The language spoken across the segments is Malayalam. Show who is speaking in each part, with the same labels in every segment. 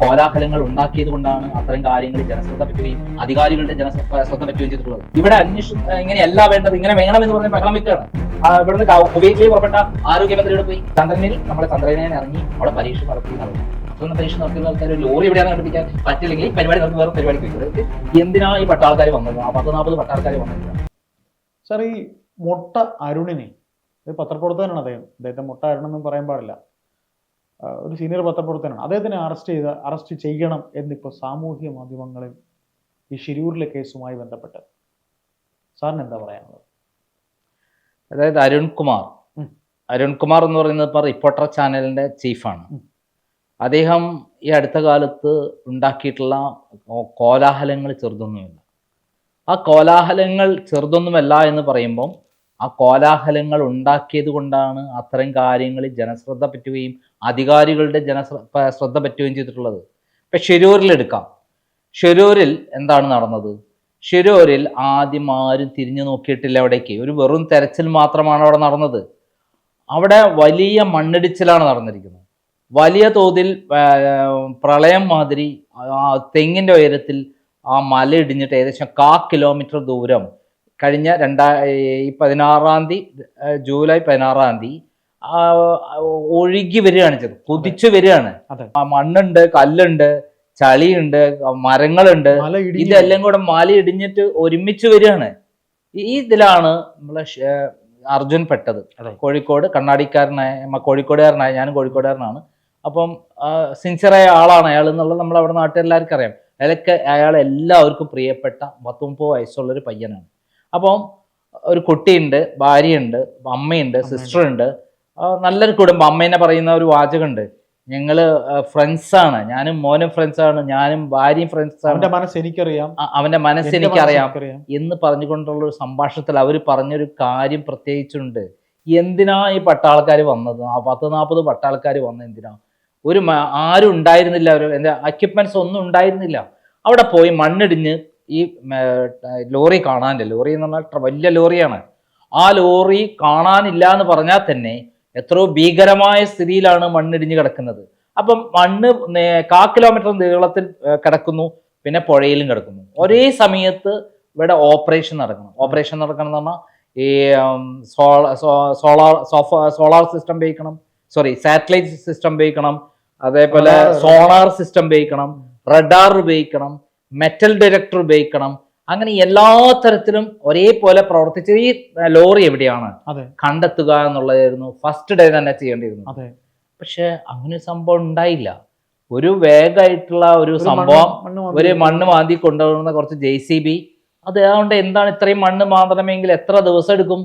Speaker 1: കോലാഹലങ്ങൾ ഉണ്ടാക്കിയത് കൊണ്ടാണ് അത്തരം കാര്യങ്ങൾ ജനശ്രദ്ധ പറ്റുകയും അധികാരികളുടെ ജനശ്രദ്ധ ശ്രദ്ധ പറ്റുകയും ചെയ്തിട്ടുള്ളത്. ഇവിടെ അന്വേഷണം ഇങ്ങനെയല്ല വേണ്ടത് ഇങ്ങനെ വേണം എന്ന് പറഞ്ഞ ബഹളം വെക്കുകയാണ്. ഇവിടുന്ന് കുവൈറ്റിലേക്ക് പുറപ്പെട്ട ആരോഗ്യമന്ത്രിയോട് പോയി ചന്ദ്രനിൽ നമ്മുടെ ചന്ദ്രനെ ഇറങ്ങി അവിടെ പരീക്ഷ നടത്തി നടന്നു പരീക്ഷ നടത്തുന്ന ആൾക്കാർ ലോറി എവിടെയാണ് കണ്ടുപിടിക്കാൻ പറ്റില്ലെങ്കിൽ പരിപാടി നടത്തി വേറെ പരിപാടി വെക്കുന്നത് എന്തിനാ ഈ പട്ടാൾക്കാർ വന്നത്? ആ പത്ത് നാൽപ്പത് പട്ടാൾക്കാർ വന്നത്?
Speaker 2: സാർ ഈ മുട്ട അരുണിനെ പത്രപ്രവർത്തകനാണ് അദ്ദേഹം. അദ്ദേഹത്തെ മുട്ട അരുണെന്നും പറയാൻ പാടില്ല. ഒരു സീനിയർ പത്രപ്രവർത്തകനാണ്. അദ്ദേഹത്തിനെ അറസ്റ്റ് ചെയ്ത് അറസ്റ്റ് ചെയ്യണം എന്നിപ്പോൾ സാമൂഹ്യ മാധ്യമങ്ങളിൽ ഈ ഷിരൂരിലെ കേസുമായി ബന്ധപ്പെട്ട്. സാറിന് എന്താ പറയാനുള്ളത്?
Speaker 1: അതായത് അരുൺകുമാർ അരുൺകുമാർ എന്ന് പറയുന്നത് ഇപ്പോൾ റിപ്പോർട്ടർ ചാനലിന്റെ ചീഫാണ്. അദ്ദേഹം ഈ അടുത്ത കാലത്ത് ഉണ്ടാക്കിയിട്ടുള്ള കോലാഹലങ്ങൾ ചെറുതൊന്നുമില്ല. ആ കോലാഹലങ്ങൾ ചെറുതൊന്നുമല്ല എന്ന് പറയുമ്പം ആ കോലാഹലങ്ങൾ ഉണ്ടാക്കിയത് കൊണ്ടാണ് അത്തരം കാര്യങ്ങളിൽ ജനശ്രദ്ധ പറ്റുകയും അധികാരികളുടെ ജനശ്ര ശ്രദ്ധ പറ്റുകയും ചെയ്തിട്ടുള്ളത്. ഇപ്പം ഷെരൂരിൽ എടുക്കാം. ഷെരൂരിൽ എന്താണ് നടന്നത്? ഷെരൂരിൽ ആദ്യം ആരും തിരിഞ്ഞു നോക്കിയിട്ടില്ല അവിടേക്ക്. ഒരു വെറും തെരച്ചിൽ മാത്രമാണ് അവിടെ നടന്നത്. അവിടെ വലിയ മണ്ണിടിച്ചിലാണ് നടന്നിരിക്കുന്നത്. വലിയ തോതിൽ പ്രളയം മാതിരി തെങ്ങിന്റെ ഉയരത്തിൽ ആ മല ഇടിഞ്ഞിട്ട് ഏകദേശം കാ കിലോമീറ്റർ ദൂരം കഴിഞ്ഞ രണ്ടാ ഈ പതിനാറാം തീയതി ജൂലൈ പതിനാറാം തീയതി ഒഴുകി വരികയാണ് ചെയ്തത്. കുതിച്ചു വരികയാണ്. മണ്ണുണ്ട് കല്ലുണ്ട് ചളിയുണ്ട് മരങ്ങളുണ്ട്. ഇതെല്ലാം കൂടെ മാല ഇടിഞ്ഞിട്ട് ഒരുമിച്ച് വരികയാണ്. ഈ ഇതിലാണ് നമ്മളെ അർജുൻ പെട്ടത്. കോഴിക്കോട് കണ്ണാടിക്കാരനായ കോഴിക്കോടുകാരനായ ഞാനും കോഴിക്കോടുകാരനാണ്. അപ്പം സിൻസിയറായ ആളാണ് അയാൾ എന്നുള്ളത് നമ്മൾ അവിടെ നാട്ടിലെല്ലാവർക്കും അറിയാം. അയാളൊക്കെ അയാൾ എല്ലാവർക്കും പ്രിയപ്പെട്ട പത്തൊമ്പത് വയസ്സുള്ളൊരു വയസ്സുള്ള ഒരു പയ്യനാണ്. അപ്പം ഒരു കുട്ടിയുണ്ട് ഭാര്യയുണ്ട് അമ്മയുണ്ട് സിസ്റ്റർ ഉണ്ട്. നല്ലൊരു കുടുംബം. അമ്മേനെ പറയുന്ന ഒരു വാചകമുണ്ട്. ഞങ്ങൾ ഫ്രണ്ട്സാണ് ഞാനും മോനും ഫ്രണ്ട്സാണ് ഞാനും ഭാര്യയും ഫ്രണ്ട്സാണ്
Speaker 2: അവന്റെ മനസ്സ് എനിക്കറിയാം.
Speaker 1: അവന്റെ മനസ്സ് എനിക്കറിയാം. എന്ന് പറഞ്ഞുകൊണ്ടുള്ള ഒരു സംഭാഷണത്തിൽ അവർ പറഞ്ഞൊരു കാര്യം പ്രത്യേകിച്ചുണ്ട്. എന്തിനാ ഈ പട്ടാൾക്കാർ വന്നത്? ആ പത്ത് നാൽപ്പത് പട്ടാൾക്കാർ വന്നത് എന്തിനാ? ഒരു ആരും ഉണ്ടായിരുന്നില്ല. ഒരു എന്താ എക്യുപ്മെന്റ്സ് ഒന്നും ഉണ്ടായിരുന്നില്ല. അവിടെ പോയി മണ്ണിടിഞ്ഞ് ഈ ലോറി കാണാനില്ല. ലോറി എന്ന് പറഞ്ഞാൽ വലിയ ലോറിയാണ്. ആ ലോറി കാണാനില്ല എന്ന് പറഞ്ഞാൽ തന്നെ എത്രയോ ഭീകരമായ സ്ഥിതിയിലാണ് മണ്ണിടിഞ്ഞ് കിടക്കുന്നത്. അപ്പം മണ്ണ് കാ കിലോമീറ്റർ നീളത്തിൽ കിടക്കുന്നു പിന്നെ പുഴയിലും കിടക്കുന്നു. ഒരേ സമയത്ത് ഇവിടെ ഓപ്പറേഷൻ നടക്കണം. ഓപ്പറേഷൻ നടക്കണം എന്ന് പറഞ്ഞാൽ ഈ സോളാർ സോളാർ സിസ്റ്റം ഉപയോഗിക്കണം. സോറി സാറ്റലൈറ്റ് സിസ്റ്റം ഉപയോഗിക്കണം. അതേപോലെ
Speaker 2: സോണാർ
Speaker 1: സോളാർ സിസ്റ്റം ഉപയോഗിക്കണം. റഡാർ ഉപയോഗിക്കണം. മെറ്റൽ ഡയറക്ടർ ഉപയോഗിക്കണം. അങ്ങനെ എല്ലാ തരത്തിലും ഒരേപോലെ പ്രവർത്തിച്ച ഈ ലോറി എവിടെയാണ്? കണ്ടെത്തുക എന്നുള്ളതായിരുന്നു ഫസ്റ്റ് ഡേ തന്നെ
Speaker 2: ചെയ്യേണ്ടിയിരുന്നു
Speaker 1: പക്ഷെ അങ്ങനെ സംഭവം ഉണ്ടായില്ല. ഒരു വേഗമായിട്ടുള്ള ഒരു സംഭവം ഒരു മണ്ണ് മാന്തി കൊണ്ടുവരുന്ന കുറച്ച് ജെ സി ബി അത് അതുകൊണ്ട് എന്താണ് ഇത്രയും മണ്ണ് മാന്തണമെങ്കിൽ എത്ര ദിവസം എടുക്കും?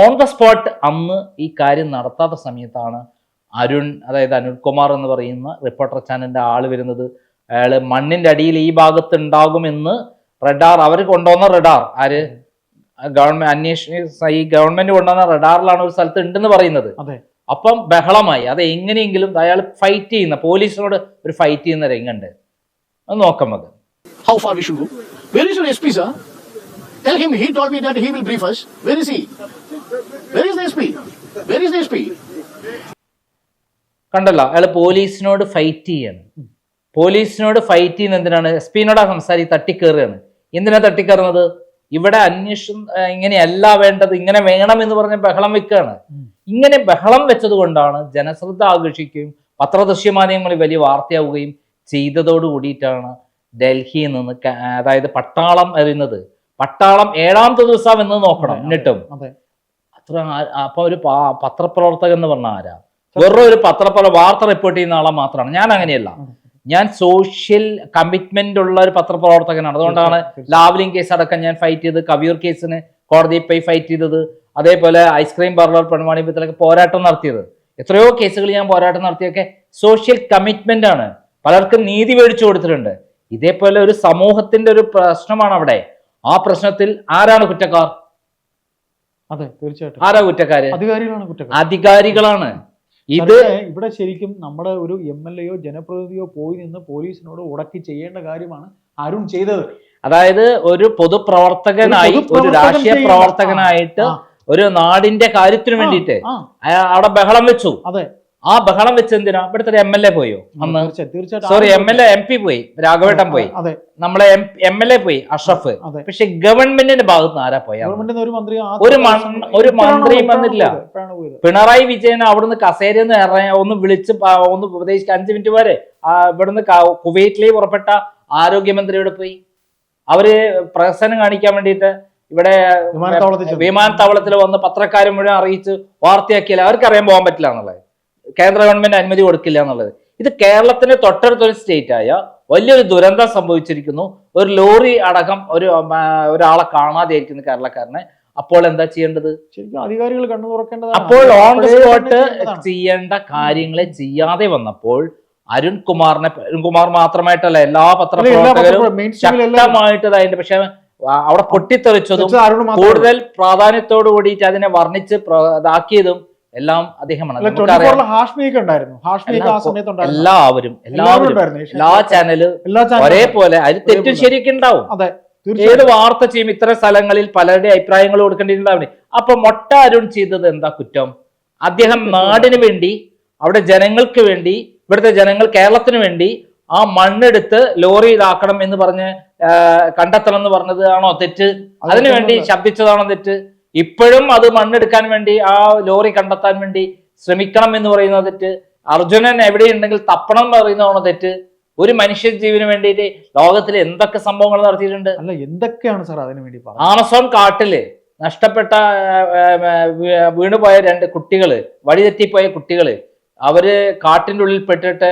Speaker 1: ഓൺ ദ സ്പോട്ട് അന്ന് ഈ കാര്യം നടത്താത്ത സമയത്താണ് അരുൺ അതായത് അരുൺകുമാർ എന്ന് പറയുന്ന റിപ്പോർട്ടർ ചാനലിന്റെ ആൾ വരുന്നത്. അയാൾ മണ്ണിന്റെ അടിയിൽ ഈ ഭാഗത്ത് ഉണ്ടാകുമെന്ന് റഡാർ അവർ കൊണ്ടുവന്ന റഡാർ ആര് ഗവൺമെന്റ് അന്വേഷണ ഈ ഗവൺമെന്റ് കൊണ്ടുവന്ന റഡാറിലാണ് ഒരു സ്ഥലത്ത് ഉണ്ടെന്ന് പറയുന്നത്
Speaker 2: അതെ
Speaker 1: അപ്പം ബഹളമായി അത് എങ്ങനെയെങ്കിലും അയാൾ ഫൈറ്റ് ചെയ്യുന്ന പോലീസിനോട് ഒരു ഫൈറ്റ് ചെയ്യുന്ന രംഗുണ്ട് അത് നോക്കാം അത്
Speaker 3: how far we should go. Where is your SP, sir? Tell him he told me that he will brief us. Where is he? Where is the SP? Where is the SP?
Speaker 1: കണ്ടല്ലോ അയാൾ പോലീസിനോട് ഫൈറ്റ് ചെയ്യാണ് പോലീസിനോട് ഫൈറ്റ് ചെയ്യുന്ന എന്തിനാണ്? എസ് പിന്നോടാ സംസാരി തട്ടിക്കേറുകയാണ്. എന്തിനാ തട്ടിക്കേറുന്നത്? ഇവിടെ അന്വേഷണം ഇങ്ങനെയല്ല വേണ്ടത് ഇങ്ങനെ വേണം എന്ന് പറഞ്ഞ് ബഹളം വെക്കുകയാണ്. ഇങ്ങനെ ബഹളം വെച്ചത് കൊണ്ടാണ് ജനശ്രദ്ധ ആകർഷിക്കുകയും പത്രദൃശ്യ മാധ്യമങ്ങളിൽ വലിയ വാർത്തയാവുകയും ചെയ്തതോട് കൂടിയിട്ടാണ് ഡൽഹിയിൽ നിന്ന് അതായത് പട്ടാളം എറിയുന്നത്. പട്ടാളം ഏഴാമത്തെ ദിവസം എന്ന് നോക്കണം എന്നിട്ടും. അത്ര അപ്പൊ ഒരു പത്രപ്രവർത്തകൻ എന്ന് പറഞ്ഞ ആരാ? വെറും ഒരു പത്രപ്ര വാർത്ത റിപ്പോർട്ട് ചെയ്യുന്ന ആളെ മാത്രമാണ്. ഞാൻ അങ്ങനെയല്ല. ഞാൻ സോഷ്യൽ കമ്മിറ്റ്മെന്റ് ഉള്ള ഒരു പത്രപ്രവർത്തകനാണ്. അതുകൊണ്ടാണ്. ലാവ്ലിംഗ് കേസ് അടക്കം ഞാൻ ഫൈറ്റ് ചെയ്ത് കവിയൂർ കേസിന് കോടതിയിൽ പോയി ഫൈറ്റ് ചെയ്തത് അതേപോലെ ഐസ്ക്രീം പാർലർ പെൺവാണിഭത്തിലൊക്കെ പോരാട്ടം നടത്തിയത്. എത്രയോ കേസുകൾ ഞാൻ പോരാട്ടം നടത്തിയൊക്കെ സോഷ്യൽ കമ്മിറ്റ്മെന്റ് ആണ്. പലർക്കും നീതി മേടിച്ചു കൊടുത്തിട്ടുണ്ട്. ഇതേപോലെ ഒരു സമൂഹത്തിന്റെ ഒരു പ്രശ്നമാണ് അവിടെ. ആ പ്രശ്നത്തിൽ ആരാണ് കുറ്റക്കാർ?
Speaker 2: അതെ തീർച്ചയായിട്ടും.
Speaker 1: ആരാ കുറ്റക്കാര്?
Speaker 2: അധികാരികളാണ്
Speaker 1: അധികാരികളാണ്. ഇത്
Speaker 2: ഇവിടെ ശരിക്കും നമ്മുടെ ഒരു എം എൽ എയോ ജനപ്രതിനിധിയോ പോയി നിന്ന് പോലീസിനോട് ഉടക്കി ചെയ്യേണ്ട കാര്യമാണ് അരുൺ ചെയ്തത്.
Speaker 1: അതായത് ഒരു പൊതുപ്രവർത്തകനായി
Speaker 2: ഒരു
Speaker 1: രാഷ്ട്രീയ പ്രവർത്തകനായിട്ട് ഒരു നാടിന്റെ കാര്യത്തിന് വേണ്ടിയിട്ട് അവിടെ ബഹളം വെച്ചു.
Speaker 2: അതെ.
Speaker 1: ആ ബഹളം വെച്ച് എന്തിനാ? ഇവിടുത്തെ ഒരു എം എൽ എ പോയോ?
Speaker 2: തീർച്ചയായിട്ടും.
Speaker 1: Sorry M L A M P പോയി. രാഘവേട്ടൻ പോയി. നമ്മളെ എം എൽ എ പോയി അഷ്റഫ്
Speaker 2: അതെ
Speaker 1: പക്ഷെ ഗവൺമെന്റിന്റെ ഭാഗത്ത് നിന്ന് ആരാ പോയാ?
Speaker 2: ഒരു മന്ത്രി
Speaker 1: ഒരു മന്ത്രിയും
Speaker 2: പോയത്?
Speaker 1: പിണറായി വിജയൻ അവിടുന്ന് കസേരയിൽ എന്ന് ഇറങ്ങി ഒന്ന് വിളിച്ച് ഒന്ന് ഉപദേശിച്ച് അഞ്ചു മിനിറ്റ് വരെ ഇവിടുന്ന് കുവൈറ്റിലേക്ക് പുറപ്പെട്ട ആരോഗ്യമന്ത്രി ഇവിടെ പോയി. അവർ പ്രസനം കാണിക്കാൻ വേണ്ടിയിട്ട് ഇവിടെ
Speaker 2: വിമാനത്താവളത്തിൽ
Speaker 1: വന്ന് പത്രക്കാരെ മുഴുവൻ അറിയിച്ച് വാർത്തയാക്കിയാൽ അവർക്ക് അറിയാൻ പോകാൻ പറ്റില്ല എന്നുള്ളത്. കേന്ദ്ര ഗവൺമെന്റ് അനുമതി കൊടുക്കില്ല എന്നുള്ളത്. ഇത് കേരളത്തിന് തൊട്ടടുത്തൊരു സ്റ്റേറ്റ് ആയ വലിയൊരു ദുരന്തം സംഭവിച്ചിരിക്കുന്നു. ഒരു ലോറി അടക്കം ഒരു ഒരാളെ കാണാതെയായിരിക്കുന്നു കേരളക്കാരനെ. അപ്പോൾ എന്താ ചെയ്യേണ്ടത്?
Speaker 2: അധികാരികൾ കണ്ണു തുറക്കേണ്ടത്
Speaker 1: അപ്പോൾ ഓൺ ദ സ്പോട്ട് ചെയ്യേണ്ട കാര്യങ്ങളെ ചെയ്യാതെ വന്നപ്പോൾ അരുൺകുമാറിനെ അരുൺകുമാർ മാത്രമായിട്ടല്ല എല്ലാ പത്രപ്രവർത്തകരും ശക്തമായിട്ട് അതിന്റെ പക്ഷെ അവിടെ പൊട്ടിത്തെറിച്ചതും. കൂടുതൽ പ്രാധാന്യത്തോടു കൂടിയിട്ട് അതിനെ വർണിച്ച് ഇതാക്കിയതും എല്ലാം അദ്ദേഹമാണ്.
Speaker 2: അല്ല,
Speaker 1: നമുക്കറിയാം.
Speaker 2: 24 ൽ ഹാഷ്മിയൊക്കെ ഉണ്ടായിരുന്നു. ഹാഷ്മിയൊക്കെ ആ സമയത്ത്
Speaker 1: എല്ലാവരും
Speaker 2: എല്ലാവരും
Speaker 1: എല്ലാ
Speaker 2: ചാനൽ
Speaker 1: ഒരേപോലെ അതിൽ തെറ്റും ശരിയൊക്കെ ഉണ്ടാവും.
Speaker 2: അതെ
Speaker 1: ഏത് വാർത്ത ചെയ്യും ഇത്ര സ്ഥലങ്ങളിൽ പലരുടെ അഭിപ്രായങ്ങൾ കൊടുക്കേണ്ടിയിട്ടുണ്ടാവില്ലേ? അപ്പൊ മൊട്ട അരുൺ ചെയ്തത് എന്താ കുറ്റം? അദ്ദേഹം നാടിന് വേണ്ടി അവിടെ ജനങ്ങൾക്ക് വേണ്ടി ഇവിടുത്തെ ജനങ്ങൾ കേരളത്തിന് വേണ്ടി ആ മണ്ണെടുത്ത് ലോറി ഇതാക്കണം എന്ന് പറഞ്ഞ് കണ്ടെത്തണം എന്ന് പറഞ്ഞത് ആണോ തെറ്റ് അതിനുവേണ്ടി ശബ്ദിച്ചതാണോ തെറ്റ്? ഇപ്പോഴും അത് മണ്ണെടുക്കാൻ വേണ്ടി ആ ലോറി കണ്ടെത്താൻ വേണ്ടി ശ്രമിക്കണം എന്ന് പറയുന്നത് തെറ്റ് അർജുനൻ എവിടെയുണ്ടെങ്കിൽ തപ്പണം എന്ന് പറയുന്നതാണ് തെറ്റ്. ഒരു മനുഷ്യ ജീവന് വേണ്ടിയിട്ട് ലോകത്തിൽ എന്തൊക്കെ സംഭവങ്ങൾ നടത്തിയിട്ടുണ്ട്?
Speaker 2: അല്ല എന്തൊക്കെയാണ് സാർ അതിനു വേണ്ടി
Speaker 1: ആമസോൺ കാട്ടിൽ നഷ്ടപ്പെട്ട വീണുപോയ രണ്ട് കുട്ടികൾ വഴിതെറ്റിപ്പോയ കുട്ടികൾ അവർ കാട്ടിന്റെ ഉള്ളിൽ പെട്ടിട്ട്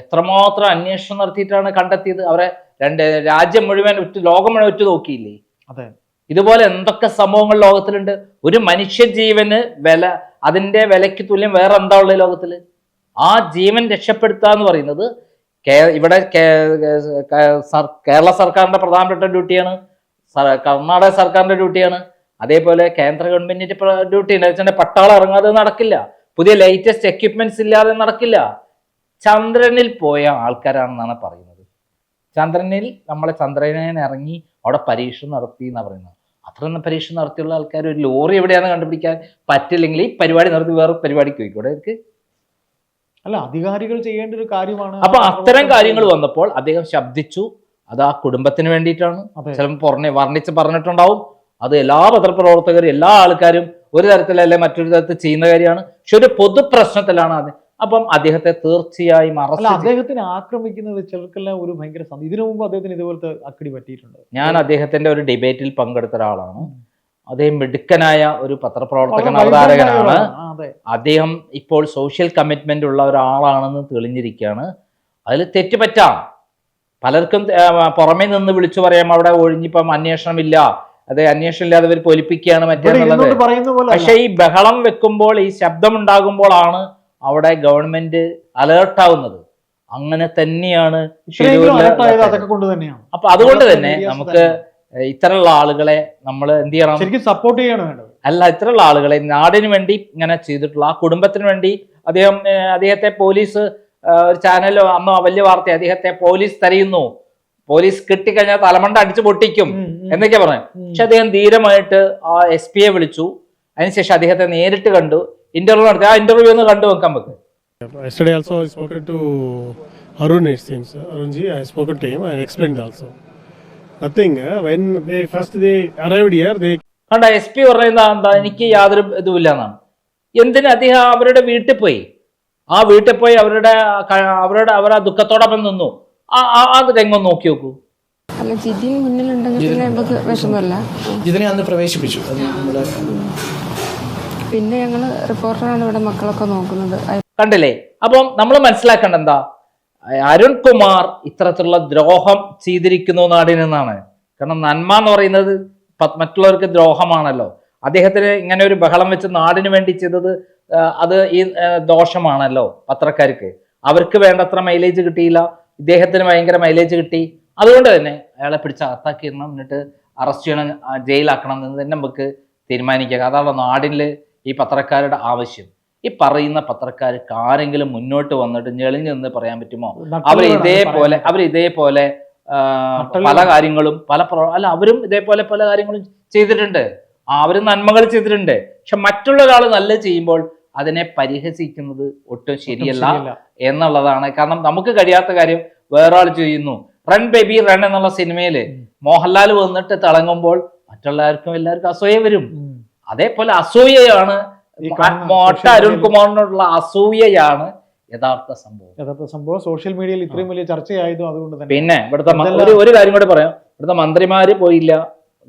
Speaker 1: എത്രമാത്രം അന്വേഷണം നടത്തിയിട്ടാണ് കണ്ടെത്തിയത്? അവരെ രണ്ട് രാജ്യം മുഴുവൻ ഉറ്റു ലോകം മുഴുവൻ ഉറ്റു നോക്കിയില്ലേ?
Speaker 2: അതെ.
Speaker 1: ഇതുപോലെ എന്തൊക്കെ സംഭവങ്ങൾ ലോകത്തിലുണ്ട്? ഒരു മനുഷ്യ ജീവന് വില അതിന്റെ വിലയ്ക്ക് തുല്യം വേറെ എന്താ ഉള്ളത് ലോകത്തിൽ ആ ജീവൻ രക്ഷപ്പെടുത്തുക എന്ന് പറയുന്നത് ഇവിടെ കേരള സർക്കാരിന്റെ പ്രധാനപ്പെട്ട ഡ്യൂട്ടിയാണ്. കർണാടക സർക്കാരിന്റെ ഡ്യൂട്ടിയാണ്. അതേപോലെ കേന്ദ്ര ഗവൺമെന്റിന്റെ ഡ്യൂട്ടി. ഉണ്ട് വെച്ചാൽ പട്ടാളം ഇറങ്ങാതെ നടക്കില്ല. പുതിയ ലേറ്റസ്റ്റ് എക്യുപ്മെന്റ്സ് ഇല്ലാതെ നടക്കില്ല. ചന്ദ്രനിൽ പോയ ആൾക്കാരാണെന്നാണ് പറയുന്നത്. ചന്ദ്രനിൽ നമ്മളെ ചന്ദ്രനിൽ ഇറങ്ങി അവിടെ പരീക്ഷ നടത്തി എന്നാ പറയുന്നത്. അത്രയൊന്നും പരീക്ഷ നടത്തിയുള്ള ആൾക്കാർ ഒരു ലോറി എവിടെയാണെന്ന് കണ്ടുപിടിക്കാൻ പറ്റില്ലെങ്കിൽ ഈ പരിപാടി നടത്തി വേറെ പരിപാടിക്ക് പോയിക്കോടെ അവർക്ക്?
Speaker 2: അല്ല അധികാരികൾ ചെയ്യേണ്ട ഒരു കാര്യമാണ്.
Speaker 1: അപ്പൊ അത്തരം കാര്യങ്ങൾ വന്നപ്പോൾ അദ്ദേഹം ശബ്ദിച്ചു. അത് ആ കുടുംബത്തിന് വേണ്ടിയിട്ടാണ്. ചിലപ്പോൾ പുറമെ വർണിച്ച് പറഞ്ഞിട്ടുണ്ടാവും. അത് എല്ലാ പത്രപ്രവർത്തകരും എല്ലാ ആൾക്കാരും ഒരു തരത്തിലല്ലേ മറ്റൊരു തരത്തിൽ ചെയ്യുന്ന കാര്യമാണ്. പക്ഷെ ഒരു പൊതു പ്രശ്നത്തിലാണ് അത്. അപ്പം അദ്ദേഹത്തെ തീർച്ചയായും അറസ്റ്റ്
Speaker 2: അദ്ദേഹത്തിന് ആക്രമിക്കുന്നത് ചിലർക്കെല്ലാം ഒരു ഭയങ്കര ഇതിനു മുമ്പ് അദ്ദേഹത്തിന് ഇതുപോലത്തെ അക്കടി പറ്റിയിട്ടുണ്ട്.
Speaker 1: ഞാൻ അദ്ദേഹത്തിന്റെ ഒരു ഡിബേറ്റിൽ പങ്കെടുത്ത ഒരാളാണ്. അദ്ദേഹം മിടുക്കനായ ഒരു പത്രപ്രവർത്തകൻ അവതാരകനാണ്. അദ്ദേഹം ഇപ്പോൾ സോഷ്യൽ കമ്മിറ്റ്മെന്റ് ഉള്ള ഒരാളാണെന്ന് തെളിഞ്ഞിരിക്കുകയാണ്. അതിൽ തെറ്റുപറ്റാം. പലർക്കും പുറമേ നിന്ന് വിളിച്ചു പറയാം അവിടെ ഒഴിഞ്ഞിപ്പം അന്വേഷണമില്ല. അതെ അന്വേഷണം ഇല്ലാതെ അവർ പൊലിപ്പിക്കുകയാണ്
Speaker 2: മറ്റേ
Speaker 1: പക്ഷേ ഈ ബഹളം വെക്കുമ്പോൾ ഈ ശബ്ദം ഉണ്ടാകുമ്പോഴാണ് അവിടെ ഗവൺമെന്റ് അലേർട്ട് ആവുന്നത്. അങ്ങനെ തന്നെയാണ്
Speaker 2: അതൊക്കെ കൊണ്ട് തന്നെയാണ്.
Speaker 1: അപ്പൊ അതുകൊണ്ട് തന്നെ നമുക്ക് ഇത്തരമുള്ള ആളുകളെ നമ്മൾ എന്ത് ചെയ്യണം?
Speaker 2: ശരിക്കും സപ്പോർട്ട് ചെയ്യണം
Speaker 1: അല്ല ഇത്തരമുള്ള ആളുകളെ നാടിന് വേണ്ടി ഇങ്ങനെ ചെയ്തിട്ടുള്ള ആ കുടുംബത്തിന് വേണ്ടി അദ്ദേഹം അദ്ദേഹത്തെ പോലീസ് ഒരു ചാനലോ അന്ന് വലിയ വാർത്ത അദ്ദേഹത്തെ പോലീസ് തരയുന്നു. പോലീസ് കിട്ടിക്കഴിഞ്ഞാൽ തലമണ്ട അടിച്ചു പൊട്ടിക്കും. എന്നൊക്കെ പറഞ്ഞു പക്ഷെ അദ്ദേഹം ധീരമായിട്ട് ആ എസ് പിയെ വിളിച്ചു. അതിനുശേഷം അദ്ദേഹത്തെ നേരിട്ട് കണ്ടു. ഇന്റർവ്യൂ നടത്തി. ആ ഇന്റർവ്യൂ ഒന്ന് കണ്ടു നോക്കാം നമുക്ക്.
Speaker 4: Yesterday also I spoken to Arun it seems. Arunji, I spoken to him and explained also. Nothing. Uh, when they first they arrived here, they
Speaker 1: കണ്ട എസ് പി പറയുന്ന എന്താ? എനിക്ക് യാതൊരു ഇതുമില്ല എന്നാണ്. എന്തിന് അദ്ദേഹം അവരുടെ വീട്ടിൽ പോയി? ആ വീട്ടിൽ പോയി അവരുടെ അവരുടെ അവർ ആ ദുഃഖത്തോടൊപ്പം നിന്നു. ആ ആ രംഗം നോക്കി നോക്കൂ.
Speaker 5: അല്ല ജിതിൻ മുന്നിലുണ്ടെങ്കിൽ നമുക്ക്
Speaker 6: ഇതിനെ അന്ന് പ്രവേശിപ്പിച്ചു. അത് നമ്മുടെ
Speaker 5: പിന്നെ ഞങ്ങൾ റിപ്പോർട്ടറാണ് ഇവിടെ മക്കളൊക്കെ നോക്കുന്നത്.
Speaker 1: കണ്ടില്ലേ? അപ്പം നമ്മൾ മനസ്സിലാക്കേണ്ട എന്താ? അരുൺ കുമാർ ഇത്തരത്തിലുള്ള ദ്രോഹം ചെയ്തിരിക്കുന്നു നാടിനെന്നാണ് കാരണം നന്മ എന്ന് പറയുന്നത് മറ്റുള്ളവർക്ക് ദ്രോഹമാണല്ലോ. അദ്ദേഹത്തിന് ഇങ്ങനെ ഒരു ബഹളം വെച്ച് നാടിന് വേണ്ടി ചെയ്തത് അത് ഈ ദോഷമാണല്ലോ പത്രക്കാർക്ക്. അവർക്ക് വേണ്ടത്ര മൈലേജ് കിട്ടിയില്ല. ഇദ്ദേഹത്തിന് ഭയങ്കര മൈലേജ് കിട്ടി. അതുകൊണ്ട് തന്നെ അയാളെ പിടിച്ച് അകത്താക്കിയിടണം എന്നിട്ട് അറസ്റ്റ് ചെയ്യണം ജയിലാക്കണം എന്ന് തന്നെ നമുക്ക് തീരുമാനിക്കാം. അതാണ് നാടിൽ ഈ പത്രക്കാരുടെ ആവശ്യം. ഈ പറയുന്ന പത്രക്കാർക്ക് ആരെങ്കിലും മുന്നോട്ട് വന്നിട്ട് ഞെളിഞ്ഞു നിന്ന് പറയാൻ പറ്റുമോ? അവർ ഇതേപോലെ അവർ ഇതേപോലെ പല കാര്യങ്ങളും പല പ്രോ- അല്ല അവരും ഇതേപോലെ പല കാര്യങ്ങളും ചെയ്തിട്ടുണ്ട്. അവർ അവരും നന്മകൾ ചെയ്തിട്ടുണ്ട്. പക്ഷെ മറ്റുള്ള ഒരാൾ നല്ല ചെയ്യുമ്പോൾ അതിനെ പരിഹസിക്കുന്നത് ഒട്ടും ശരിയല്ല. എന്നുള്ളതാണ്. കാരണം നമുക്ക് കഴിയാത്ത കാര്യം വേറൊരാൾ ചെയ്യുന്നു. റൺ ബേബി റൺ എന്നുള്ള സിനിമയിൽ മോഹൻലാൽ വന്നിട്ട് തിളങ്ങുമ്പോൾ മറ്റുള്ളവർക്കും എല്ലാവർക്കും അസൂയ വരും. അതേപോലെ അസൂയയാണ്. മോട്ട അരുൺകുമാറിനോടുള്ള അസൂയയാണ് യഥാർത്ഥ സംഭവം.
Speaker 2: യഥാർത്ഥ സംഭവം സോഷ്യൽ മീഡിയയിൽ ഇത്രയും വലിയ ചർച്ചയായതും അതുകൊണ്ട് തന്നെ.
Speaker 1: പിന്നെ ഇവിടുത്തെ ഒരു ഒരു കാര്യം കൂടെ പറയാം. ഇവിടുത്തെ മന്ത്രിമാര് പോയില്ല.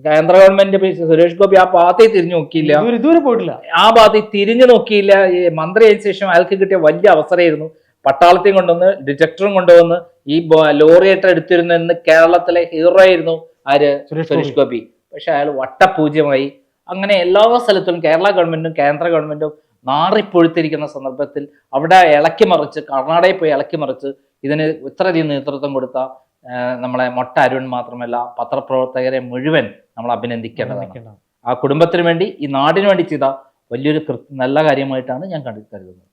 Speaker 1: കേന്ദ്ര ഗവൺമെന്റ് സുരേഷ് ഗോപി ആ പാർട്ടി തിരിഞ്ഞു നോക്കിയില്ല.
Speaker 2: ഇതുവരെ പോയിട്ടില്ല.
Speaker 1: ആ പാർട്ടി തിരിഞ്ഞു നോക്കിയില്ല. ഈ മന്ത്രിയായ ശേഷം അയാൾക്ക് കിട്ടിയ വലിയ അവസരമായിരുന്നു. പട്ടാളത്തെയും കൊണ്ടുവന്ന് ഡിറ്റക്ടറും കൊണ്ടുവന്ന് ഈ ലോറിയേറ്റർ എടുത്തിരുന്നെന്ന് കേരളത്തിലെ ഹീറോ ആയിരുന്നു ആര്?
Speaker 2: സുരേഷ്
Speaker 1: ഗോപി. പക്ഷെ അയാൾ വട്ടപൂജ്യമായി. അങ്ങനെ എല്ലാ സ്ഥലത്തും കേരള ഗവൺമെന്റും കേന്ദ്ര ഗവൺമെന്റും നാറിപ്പൊഴുത്തിരിക്കുന്ന സന്ദർഭത്തിൽ അവിടെ ഇളക്കി മറിച്ച് കർണാടകയിൽ പോയി ഇളക്കി മറിച്ച് ഇതിന് ഇത്രയധികം നേതൃത്വം കൊടുത്ത നമ്മളെ മൊട്ട അരുൺ മാത്രമല്ല പത്രപ്രവർത്തകരെ മുഴുവൻ നമ്മൾ അഭിനന്ദിക്കേണ്ടതാണ്. ആ കുടുംബത്തിന് വേണ്ടി ഈ നാടിന് വേണ്ടി ചെയ്ത വലിയൊരു നല്ല കാര്യമായിട്ടാണ് ഞാൻ കണ്ടു കരുതുന്നത്.